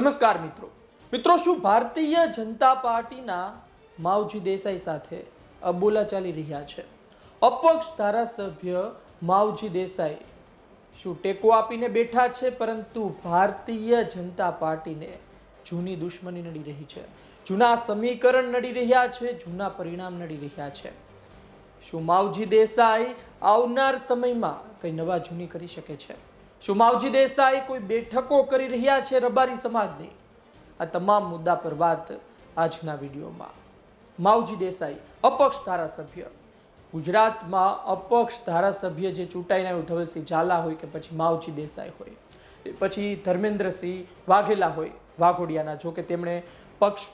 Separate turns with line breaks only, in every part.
નમસ્કાર મિત્રો. મિત્રો, શું ભારતીય જનતા પાર્ટીના માવજી દેસાઈ સાથે અબોલા ચાલી રહ્યા છે? અપક્ષ ધારાસભ્ય માવજી દેસાઈ શું ટેકો આપીને બેઠા છે, પરંતુ ભારતીય જનતા પાર્ટીને જૂની દુશ્મની નડી રહી છે. જૂના સમીકરણ નડી રહ્યા છે, જૂના પરિણામ નડી રહ્યા છે. શું માવજી દેસાઈ આવનાર સમયમાં કંઈ નવા જૂની કરી શકે છે? શું માવજી દેસાઈ કોઈ બેઠકો કરી રહ્યા છે રબારી સમાજની. આ તમામ મુદ્દા પર વાત આજના વિડીયોમાં. માવજી દેસાઈ, અપક્ષ ધારાસભ્ય. ગુજરાતમાં અપક્ષ ધારાસભ્ય જે ચૂંટાઈને આવ્યું, ધવલસિંહ ઝાલા હોય કે પછી માવજી દેસાઈ હોય. પછી ધર્મેન્દ્રસિંહ વાઘેલા હોય વાઘોડિયાના, જો કે તેમણે પક્ષ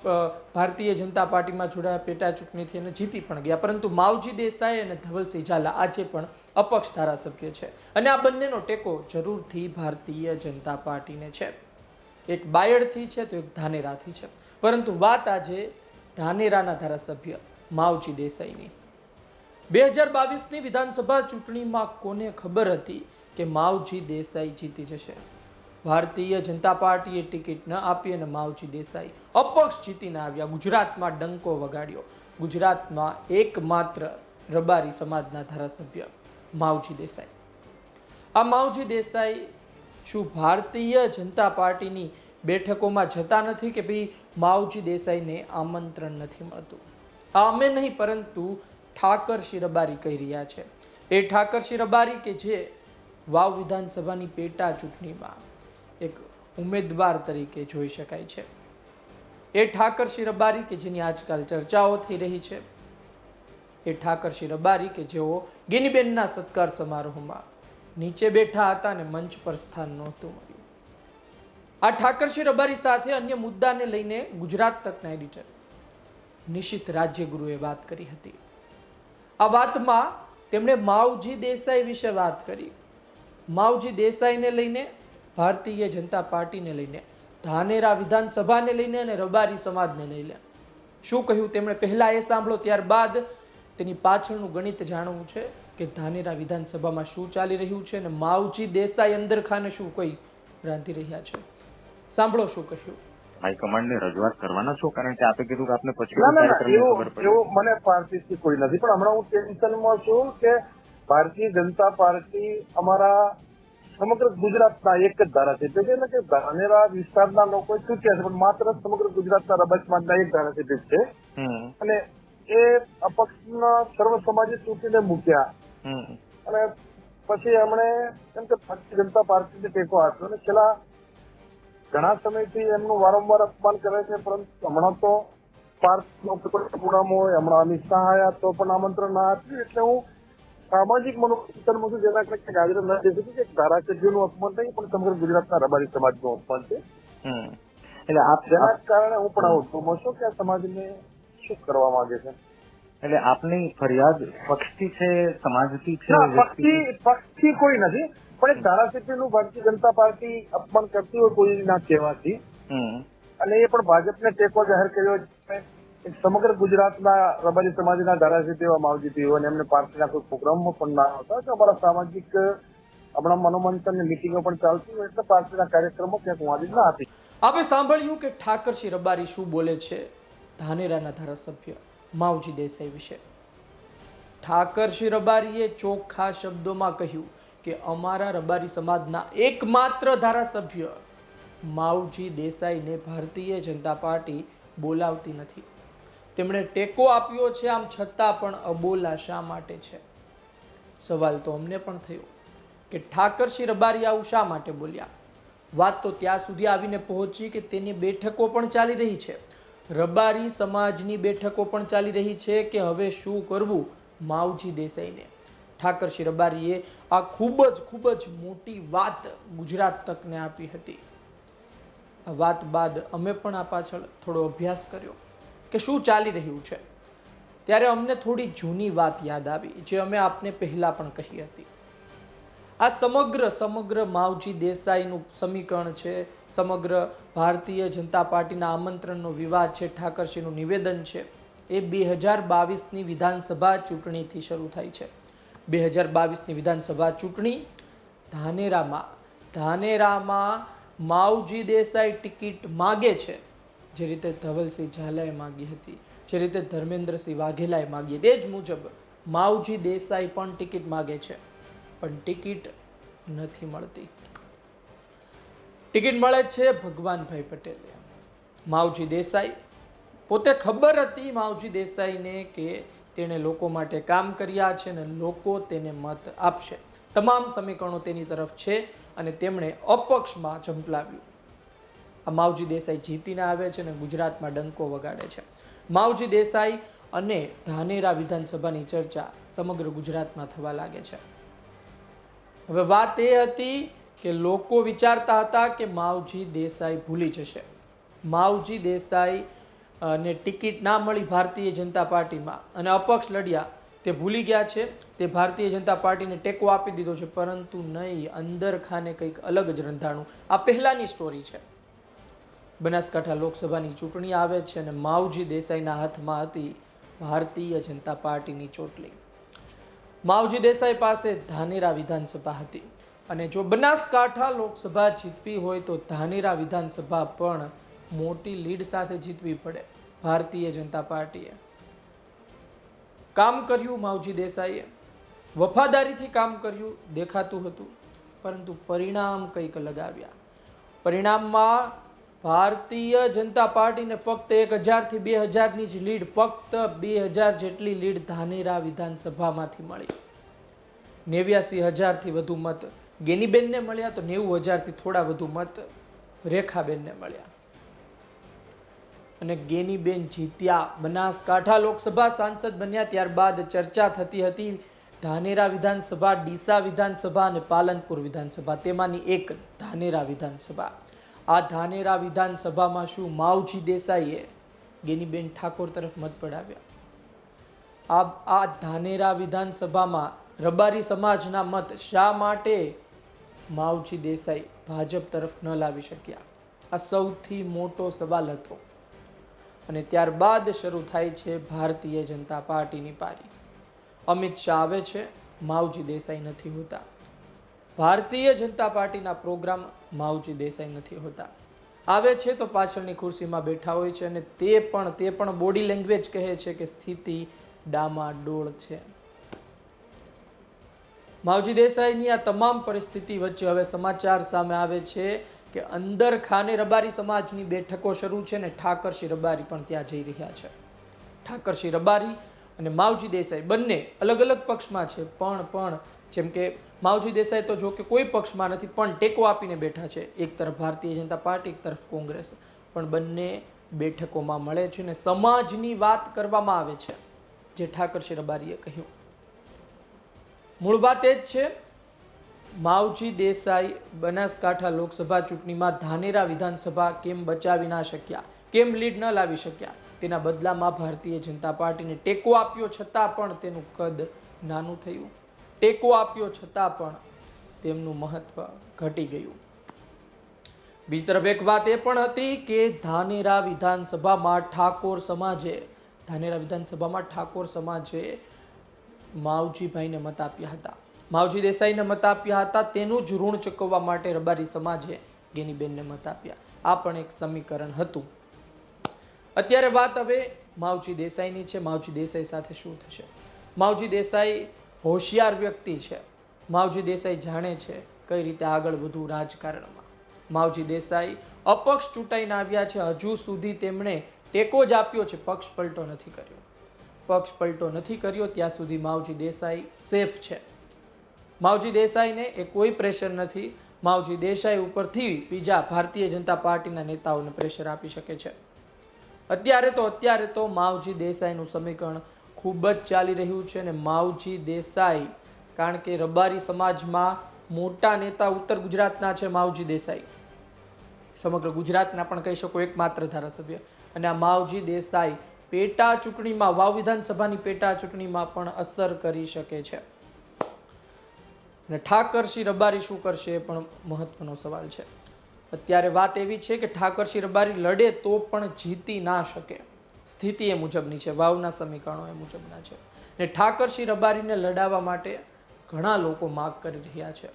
ભારતીય જનતા પાર્ટીમાં જોડાયા, પેટા ચૂંટણીથી અને જીતી પણ ગયા. પરંતુ માવજી દેસાઈ અને ધવલસિંહ ઝાલા આજે પણ અપક્ષ ધારાસભ્ય છે. અને આ બંનેનો ટેકો જરૂરથી ભારતીય જનતા પાર્ટીને છે. એક બાયડથી છે, તો એક ધાનેરાથી છે. પરંતુ વાત આજે ધાનેરાના ધારાસભ્ય માવજી દેસાઈની. બે હજાર બાવીસની વિધાનસભા ચૂંટણીમાં કોને ખબર હતી કે માવજી દેસાઈ જીતી જશે? ભારતીય જનતા પાર્ટીએ ટિકિટ ન આપી અને માવજી દેસાઈ અપક્ષ જીતીને આવ્યા. ગુજરાતમાં ડંકો વગાડ્યો. ગુજરાતમાં એકમાત્ર રબારી સમાજના ધારાસભ્ય માવજી દેસાઈ. આ માવજી દેસાઈ શું ભારતીય જનતા પાર્ટીની બેઠકોમાં જતા નથી કે ભાઈ માવજી દેસાઈને આમંત્રણ નથી મળતું? આ અમે નહીં, પરંતુ ઠાકરશી રબારી કહી રહ્યા છે. એ ઠાકરશી રબારી કે જે વાવ વિધાનસભાની પેટા ચૂંટણીમાં એક ઉમેદવાર તરીકે જોઈ શકાય છે. એ ઠાકરશી રબારી કે જેની આજકાલ ચર્ચાઓ થઈ રહી છે. એ ઠાકરશી રબારી કે જેઓ ગિનીબેનના સત્કાર સમારોહમાં નીચે બેઠા હતા અને મંચ પર સ્થાન નહોતું મળ્યું. આ ઠાકરશી રબારી સાથે અન્ય મુદ્દાને લઈને ગુજરાત તકના એડિટર નિશિત રાજ્યગુરુએ વાત કરી હતી. આ વાતમાં તેમણે માવજી દેસાઈ વિશે વાત કરી. માવજી દેસાઈને લઈને ભારતીય જનતા પાર્ટીને લઈને ધાનેરા વિધાનસભાને લઈને અને રબારી સમાજને લઈને. શું કહ્યું તેમણે? પહેલા એ સાંભળો ત્યારબાદ તેની પાછળનું ગણિત જાણવું છે કે ધાનેરા વિધાનસભામાં શું ચાલી રહ્યું છે અને માવજી દેસાઈ અંદર ખાને શું કોઈ રાંધી રહ્યા છે? સાંભળો શું કહ્યું.
હાઈકમાન્ડને રજૂઆત કરવાના છો? કારણ કે આપે કીધું કે આપને પછી
એવું મને પાર્ટીથી કોઈ નથી. પણ હમણાં હું ટેન્શનમાં છું કે ભારતીય જનતા પાર્ટી અમારા સમગ્ર ગુજરાતના એક જ ધારાસભ્ય છે. એટલે કે ધાનેરા વિસ્તારના લોકો ચૂક્યા છે પણ માત્ર સમગ્ર ગુજરાતના રબારી એક ધારાસભ્ય છે અને એ અપક્ષના સર્વ સમાજે ચૂંટીને મૂક્યા. અને પછી એમણે એમ કે ભારતીય જનતા પાર્ટીને ટેકો આપ્યો અને છેલ્લા ઘણા સમયથી એમનું વારંવાર અપમાન કરે છે પરંતુ હમણાં તો પાર્કનો પ્રોગ્રામ હોય હમણાં અમિત શાહ તો પણ આમંત્રણ ના આપ્યું. એટલે હું સામાજિક મનોચિંતનમાં છું? જેના ક્યાંક હાજર ન થઈ શકે કે ધારાસભ્યનું અપમાન નહીં પણ સમગ્ર ગુજરાતના રબારી સમાજનું અપમાન છે.
એટલે આપ
જેના કારણે હું પણ આવું છું. છું કે આ સમાજને શું કરવા માંગે છે?
એટલે આપની ફરિયાદ પક્ષથી છે સમાજથી છે?
પક્ષથી પક્ષથી કોઈ નથી. પણ એક ધારાસભ્યનું ભારતીય જનતા પાર્ટી અપમાન કરતી હોય કોઈ ના કહેવાથી.
હમ.
અને એ પણ ભાજપને ટેકો જાહેર કર્યો છે. સમગ્ર ગુજરાતના રબારી સમાજના ધારાસભ્ય માવજી તેઓ અને એમને પાર્ટીના કોઈ પ્રોગ્રામમાં પણ ના હતા કે અમારા સામાજિક હમણાં મનોમંથન મિટિંગો પણ ચાલતી હોય એટલે પાર્ટીના કાર્યક્રમો ક્યાંક હું ના હતી.
આપણે સાંભળ્યું કે ઠાકરસિંહ રબારી શું બોલે છે? ધાનેરાના ધારાસભ્ય માવજી દેસાઈ વિશે. ઠાકરસિંહ રબારીએ ચોખ્ખા શબ્દોમાં કહ્યું કે અમારા રબારી સમાજના એકમાત્ર ધારાસભ્ય માવજી દેસાઈને ભારતીય જનતા પાર્ટી બોલાવતી નથી. તેમણે ટેકો આપ્યો છે આમ છતાં પણ અબોલા શા માટે છે? સવાલ તો અમને પણ થયો કે ઠાકરસિંહ રબારી આવું શા માટે બોલ્યા? વાત તો ત્યાં સુધી આવીને પહોંચી કે તેની બેઠકો પણ ચાલી રહી છે. રબારી સમાજની બેઠકો પણ ચાલી રહી છે કે હવે શું કરવું? માવજી દેસાઈને. ઠાકરસિંહ રબારીએ આ ખૂબ જ ખૂબ જ મોટી વાત ગુજરાત તકને આપી હતી. આ વાત બાદ અમે પણ આ પાછળ થોડો અભ્યાસ કર્યો. કે શું ચાલી રહ્યું છે? ત્યારે અમને થોડી જૂની વાત યાદ આવી, જે અમે આપને પહેલાં પણ કહી હતી. આ સમગ્ર સમગ્ર માવજી દેસાઈનું સમીકરણ છે, સમગ્ર ભારતીય જનતા પાર્ટીના આમંત્રણનો વિવાદ છે ઠાકરસિંહનું નિવેદન છે, એ બે હજાર બાવીસની વિધાનસભા ચૂંટણીથી શરૂ થાય છે. બે હજાર બાવીસની વિધાનસભા ચૂંટણી, ધાનેરામાં ધાનેરામાં માવજી દેસાઈ ટિકિટ માગે છે. જે રીતે ધવલસિંહ ઝાલાએ માગી હતી, જે રીતે ધર્મેન્દ્રસિંહ વાઘેલાએ માગી એ જ મુજબ માવજી દેસાઈ પણ ટિકિટ માગે છે, પણ ટિકિટ નથી મળતી. ટિકિટ મળે છે ભગવાનભાઈ પટેલે. માવજી દેસાઈ, પોતે ખબર હતી માવજી દેસાઈને કે તેણે લોકો માટે કામ કર્યા છે અને લોકો તેને મત આપશે. તમામ સમીકરણો તેની તરફ છે અને તેમણે અપક્ષમાં ઝંપલાવ્યું. આ માવજી દેસાઈ જીતીને આવે છે અને ગુજરાતમાં ડંકો વગાડે છે. માવજી દેસાઈ અને ધાનેરા વિધાનસભાની ચર્ચા સમગ્ર ગુજરાતમાં થવા લાગે છે. હવે વાત એ હતી કે લોકો વિચારતા હતા કે માવજી દેસાઈ ભૂલી જશે. માવજી દેસાઈ ને ટિકિટ ના મળી ભારતીય જનતા પાર્ટીમાં અને અપક્ષ લડ્યા. તે ભૂલી ગયા છે. તે ભારતીય જનતા પાર્ટીને ટેકો આપી દીધો છે, પરંતુ નહીં, અંદર ખાને કંઈક અલગ જ રંધાણું. આ પહેલાંની સ્ટોરી છે. બનાસકાંઠા લોકસભાની ચૂંટણી આવે છે અને માવજી દેસાઈના હાથમાં હતી ભારતીય જનતા પાર્ટીની ચોટલી. માવજી દેસાઈ પાસે ધાનેરા વિધાનસભા હતી અને જો બનાસકાંઠા લોકસભા જીતવી હોય તો ધાનેરા વિધાનસભા પણ મોટી લીડ સાથે જીતવી પડે ભારતીય જનતા પાર્ટીએ. કામ કર્યું માવજી દેસાઈએ. વફાદારીથી કામ કર્યું, દેખાતું હતું, પરંતુ પરિણામ કંઈક અલગ આવ્યા પરિણામમાં ભારતીય જનતા પાર્ટીને ફક્ત એક હજારથી બે હજારની જ લીડ ફક્ત બે હજાર જેટલી લીડ ધાનેરા વિધાનસભામાંથી મળી. નેવ્યાસી હજારથી વધુ મત. ગેનીબેનને મળ્યા તો નેવું હજારથી થોડા વધુ મત રેખાબેનને મળ્યા. અને ગેનીબેન જીત્યા. બનાસકાંઠા લોકસભા સાંસદ બન્યા ત્યારબાદ ચર્ચા થતી હતી ધાનેરા વિધાનસભા, ડીસા વિધાનસભા અને પાલનપુર વિધાનસભા. તેમાંની એક ધાનેરા વિધાનસભા. આ ધાનેરા વિધાનસભામાં શું માવજી દેસાઈએ ગેનીબેન ઠાકોર તરફ મત પડાવ્યા? આ આ ધાનેરા વિધાનસભામાં રબારી સમાજના મત શા માટે માવજી દેસાઈ ભાજપ તરફ ન લાવી શક્યા? આ સૌથી મોટો સવાલ હતો. અને ત્યારબાદ શરૂ થાય છે ભારતીય જનતા પાર્ટીની પારી. અમિત શાહ આવે છે માવજી દેસાઈ નથી હોતા. ભારતીય જનતા પાર્ટીના પ્રોગ્રામ માવજી દેસાઈ નથી હોતા. આવે છે તો પાછળની ખુરશીમાં બેઠા હોય છે અને તે પણ તે પણ બોડી લેંગ્વેજ કહે છે કે સ્થિતિ ડામાડોળ છે. માવજી દેસાઈની આ તમામ પરિસ્થિતિ વચ્ચે હવે સમાચાર સામે આવે છે કે અંદર ખાને રબારી સમાજની બેઠકો શરૂ છે ને ઠાકરસિંહ રબારી પણ ત્યાં જઈ રહ્યા છે. ઠાકરસિંહ રબારી અને માવજી દેસાઈ બંને અલગ અલગ પક્ષમાં છે, પણ પણ જેમ કે માવજી દેસાઈ તો જો કે કોઈ પક્ષમાં નથી, પણ ટેકો આપીને બેઠા છે. એક તરફ ભારતીય જનતા પાર્ટી, એક તરફ કોંગ્રેસ. પણ બંને બેઠકોમાં મળે છે ને સમાજની વાત કરવામાં આવે છે, જે ઠાકર રબારીએ કહ્યું. મૂળ વાત એ જ છે માવજી દેસાઈ બનાસકાંઠા લોકસભા ચૂંટણીમાં ધાનેરા વિધાનસભા કેમ બચાવી ના શક્યા? કેમ લીડ ન લાવી શક્યા? તેના બદલામાં ભારતીય જનતા પાર્ટીને ટેકો આપ્યો છતાં પણ તેનું કદ નાનું થયું. ટેકો આપ્યો છતાં પણ તેમનું મહત્વ ઘટી ગયું. બીજી તરફ એક વાત એ પણ હતી કે ધાનેરા વિધાનસભામાં ઠાકોર સમાજે, ધાનેરા વિધાનસભામાં ઠાકોર સમાજે માવજીભાઈને મત આપ્યા હતા. માવજી દેસાઈને મત આપ્યા હતા. તેનું જ ઋણ ચૂકવવા માટે રબારી સમાજે ગેનીબેનને મત આપ્યા. આ પણ એક સમીકરણ હતું. અત્યારે વાત હવે માવજી દેસાઈની છે. માવજી દેસાઈ સાથે શું થશે? માવજી દેસાઈ હોશિયાર વ્યક્તિ છે. માવજી દેસાઈ જાણે છે કઈ રીતે આગળ વધવું રાજકારણમાં. માવજી દેસાઈ અપક્ષ ચૂંટાઈને આવ્યા છે. હજુ સુધી તેમણે ટેકો જ આપ્યો છે. પક્ષ પલટો નથી કર્યો. પક્ષ પલટો નથી કર્યો. ત્યાં સુધી માવજી દેસાઈ સેફ છે. માવજી દેસાઈને એ કોઈ પ્રેશર નથી. માવજી દેસાઈ ઉપરથી બીજા ભારતીય જનતા પાર્ટીના નેતાઓને પ્રેશર આપી શકે છે. અત્યારે તો અત્યારે તો માવજી દેસાઈનું સમીકરણ ખૂબ જ ચાલી રહ્યું છે અને માવજી દેસાઈ, કારણ કે રબારી સમાજમાં મોટા નેતા ઉત્તર ગુજરાતના છે માવજી દેસાઈ. સમગ્ર ગુજરાતના પણ કહી શકો એકમાત્ર ધારાસભ્ય. અને આ માવજી દેસાઈ પેટા ચૂંટણીમાં, વાવ વિધાનસભાની પેટા ચૂંટણીમાં પણ અસર કરી શકે છે. અને ઠાકરસિંહ રબારી શું કરશે એ પણ મહત્વનો સવાલ છે. અત્યારે વાત એવી છે કે ઠાકરસિંહ રબારી લડે તો પણ જીતી ના શકે. સ્થિતિ એ મુજબની છે, વાવના સમીકરણો એ મુજબના છે. ને ઠાકરસિંહ રબારીને લડાવવા માટે ઘણા લોકો માગ કરી રહ્યા છે.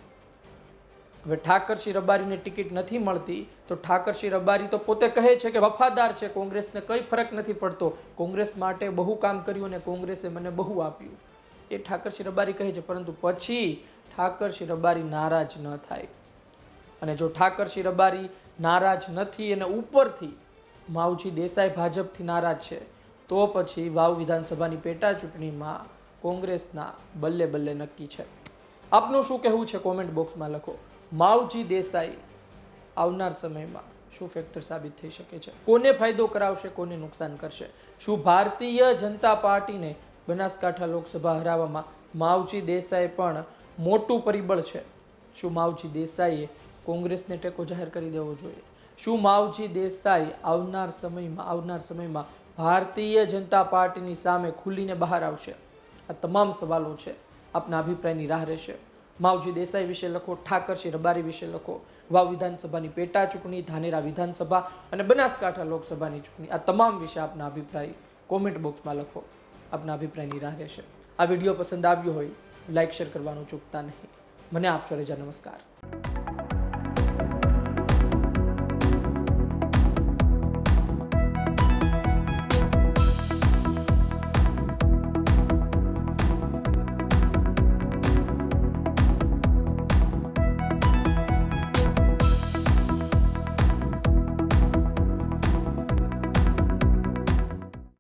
હવે ઠાકરસિંહ રબારીને ટિકિટ નથી મળતી, તો ઠાકરસિંહ રબારી તો પોતે કહે છે કે વફાદાર છે, કોંગ્રેસને કંઈ ફરક નથી પડતો. કોંગ્રેસ માટે બહુ કામ કર્યું અને કોંગ્રેસે મને બહુ આપ્યું. એ ઠાકરસિંહ રબારી કહે છે, પરંતુ પછી ઠાકરસિંહ રબારી નારાજ ન થાય. અને જો ઠાકરસિંહ રબારી નારાજ નથી અને ઉપરથી માવજી દેસાઈ ભાજપથી નારાજ છે, તો પછી વાવ વિધાનસભાની પેટા ચૂંટણીમાં કોંગ્રેસના બલ્લે બલ્લે નક્કી છે. આપનું શું કહેવું છે, કોમેન્ટ બોક્સમાં લખો. માવજી દેસાઈ આવનાર સમયમાં શું ફેક્ટર સાબિત થઈ શકે છે? કોને ફાયદો કરાવશે, કોને નુકસાન કરશે? શું ભારતીય જનતા પાર્ટીને બનાસકાંઠા લોકસભા હરાવવામાં માવજી દેસાઈ પણ મોટું પરિબળ છે. શું માવજી દેસાઈએ કોંગ્રેસને ટેકો જાહેર કરી દેવો જોઈએ? શું માવજી દેસાઈ આવનાર સમયમાં આવનાર સમયમાં ભારતીય જનતા પાર્ટીની સામે ખુલીને બહાર આવશે? આ તમામ સવાલો છે. આપના અભિપ્રાયની રાહ રહેશે. માવજી દેસાઈ વિશે લખો ઠાકરસિંહ રબારી વિશે લખો. વાવ વિધાનસભાની પેટા ચૂંટણી, ધાનેરા વિધાનસભા અને બનાસકાંઠા લોકસભાની ચૂંટણી. આ તમામ વિશે આપના અભિપ્રાય કોમેન્ટ બોક્સમાં લખો. આપના અભિપ્રાયની રાહ રહેશે. આ વીડિયો પસંદ આવ્યો હોય લાઇક શેર કરવાનું ચૂકતા નહીં. મને આપશો રજા નમસ્કાર.